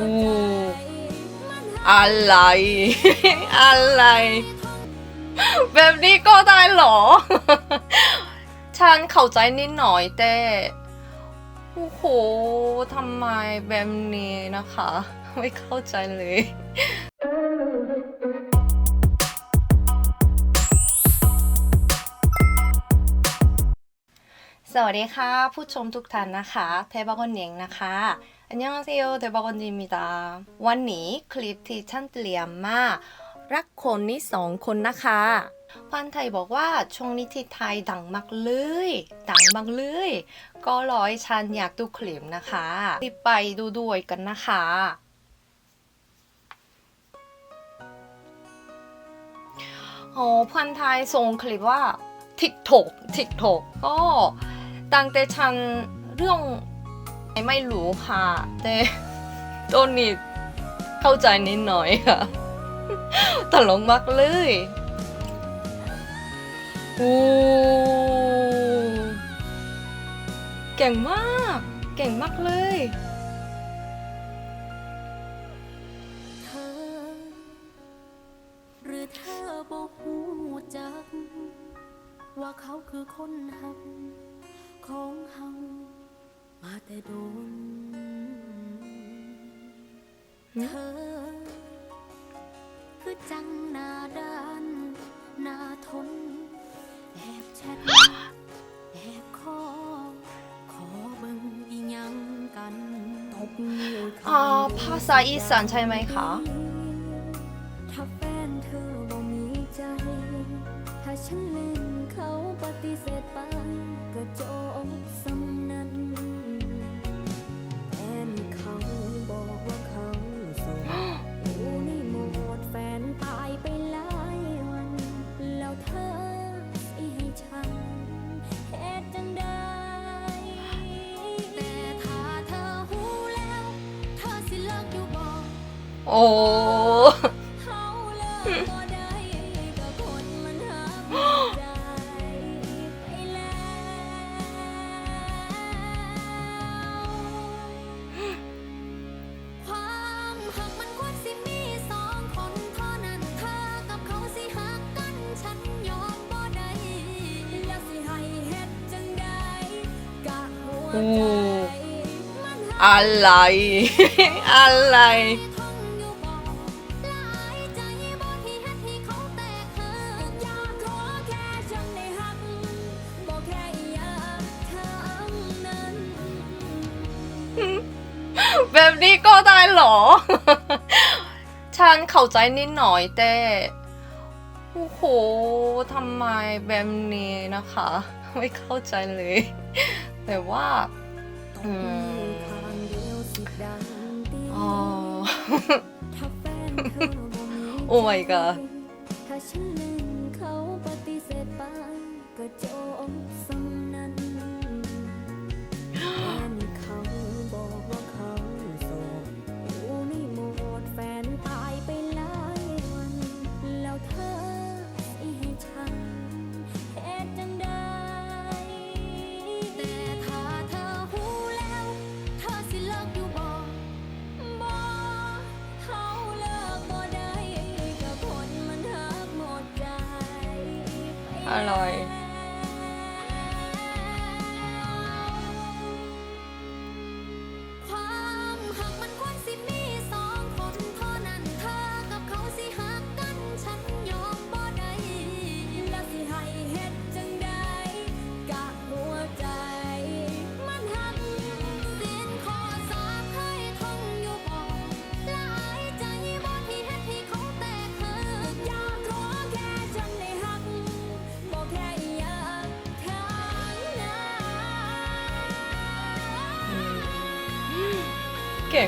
โอ้อะไร อะไร แบบนี้ก็ได้หรอ ฉันเข้าใจนิดหน่อยแต่โอ้โหทำไมแบบนี้นะคะ ไม่เข้าใจเลยสวัสดีค่ะ ผู้ชมทุกท่านนะคะเทบากอนเยงนะคะ อันยองอาเซโยเทบกอนจิมิดาวันนี้คลิปที่ฉันเตรียมมารักคนนี้สองคนนะคะพันไทยบอกว่าช่วงนี้ที่ไทยดังมากเลยดังมากเลยก็รอให้ฉันอยากดูคลิปนะคะรีบไปดูด้วยกันนะคะโอ้พันไทยส่งคลิปว่า TikTok TikTok ก็ตั้งแต่ฉันเรื่อง ไม่รู้ค่ะ แต่ตอนนี้เข้าใจนิดหน่อยค่ะ ตลกมากเลยโอ้เก่งมาก เก่งมากเลยหรือเธอบอกหูจัก ว่าเขาคือคนหักของเฮา มาแต่โดนหืมเธอ คือจังหน้าด้านหน้าทน แอบแชทแอบคอขอเบิ่งอีหยังกันตบนิ้วอ่าภาษาอีสานใช่ไหมคะ ถ้าแฟนเธอบ่มีใจ ถ้าฉันลืมเขาปฏิเสธไปก็จบ ใดกะหัวใจมันหักอะไร อะไร เหรอ ฉันเข้าใจนิดหน่อยแต่โอ้โหทำไมแบบนี้นะคะ ไม่เข้าใจเลย แต่ว่าอืมทางเดียวสิดังเดียวอ๋อถ้าแฟนเธอบ่มีโอ้ my god อร่อย เก่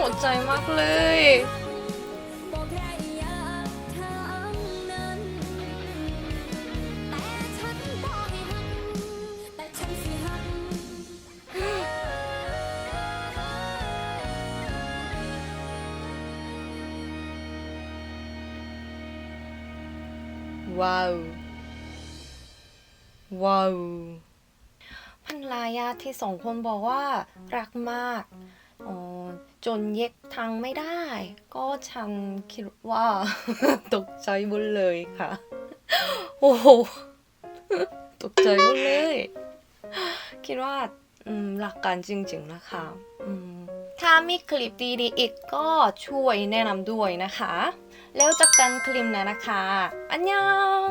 หัวใจมากเลยบอกแค่อยากทำนั้นแต่ฉันบ่ให้หักแต่ฉันสิหักว้าว ว้าวพันรายาที่สองคนบอกว่า รักมากอ๋อ จนเย็กทางไม่ได้ ก็ฉันคิดว่า ตกใจหมดเลยค่ะ โอ้โห ตกใจหมดเลย คิดว่าอืมรักกันจริงๆนะคะ ถ้ามีคลิปดีๆอีกก็ช่วยแนะนำด้วยนะคะ แล้วเจากกันคลิปหนะนะคะ อันยอง